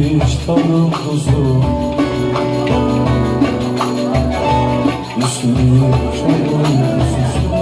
hiç tanım uzun Üstünü çalın susuz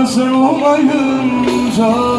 Hazır olmayınca